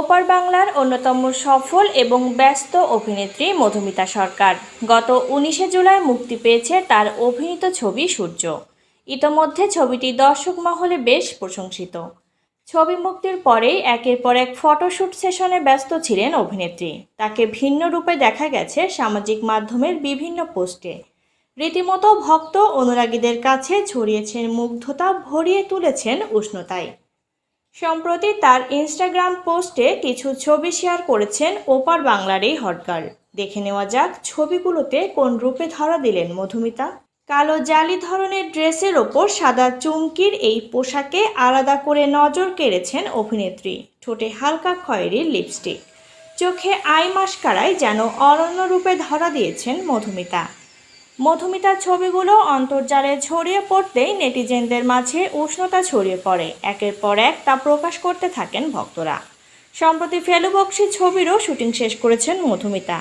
ওপার বাংলার অন্যতম সফল এবং ব্যস্ত অভিনেত্রী মধুমিতা সরকার। গত উনিশে জুলাই মুক্তি পেয়েছে তার অভিনীত ছবি সূর্য। ইতোমধ্যে ছবিটি দর্শক মহলে বেশ প্রশংসিত। ছবি মুক্তির পরেই একের পর এক ফটোশ্যুট সেশনে ব্যস্ত ছিলেন অভিনেত্রী। তাকে ভিন্ন রূপে দেখা গেছে সামাজিক মাধ্যমের বিভিন্ন পোস্টে। রীতিমতো ভক্ত অনুরাগীদের কাছে ছড়িয়েছেন মুগ্ধতা, ভরিয়ে তুলেছেন উষ্ণতায়। সম্প্রতি তার ইনস্টাগ্রাম পোস্টে কিছু ছবি শেয়ার করেছেন ওপার বাংলার এই হটগার্ল দেখে নেওয়া যাক ছবিগুলোতে কোন রূপে ধরা দিলেন মধুমিতা। কালো জালি ধরনের ড্রেসের ওপর সাদা চুমকির এই পোশাকে আলাদা করে নজর কেড়েছেন অভিনেত্রী। ঠোঁটে হালকা খয়েরি লিপস্টিক চোখে আই মাস্কারায় যেন অরণ্য রূপে ধরা দিয়েছেন মধুমিতা। মধুমিতার ছবিগুলো অন্তর্জালে ছড়িয়ে পড়তেই নেটিজেনদের মাঝে উষ্ণতা ছড়িয়ে পড়ে। একের পর এক তা প্রকাশ করতে থাকেন ভক্তরা। সম্প্রতি ফেলু বক্সি ছবিরও শুটিং শেষ করেছেন মধুমিতা।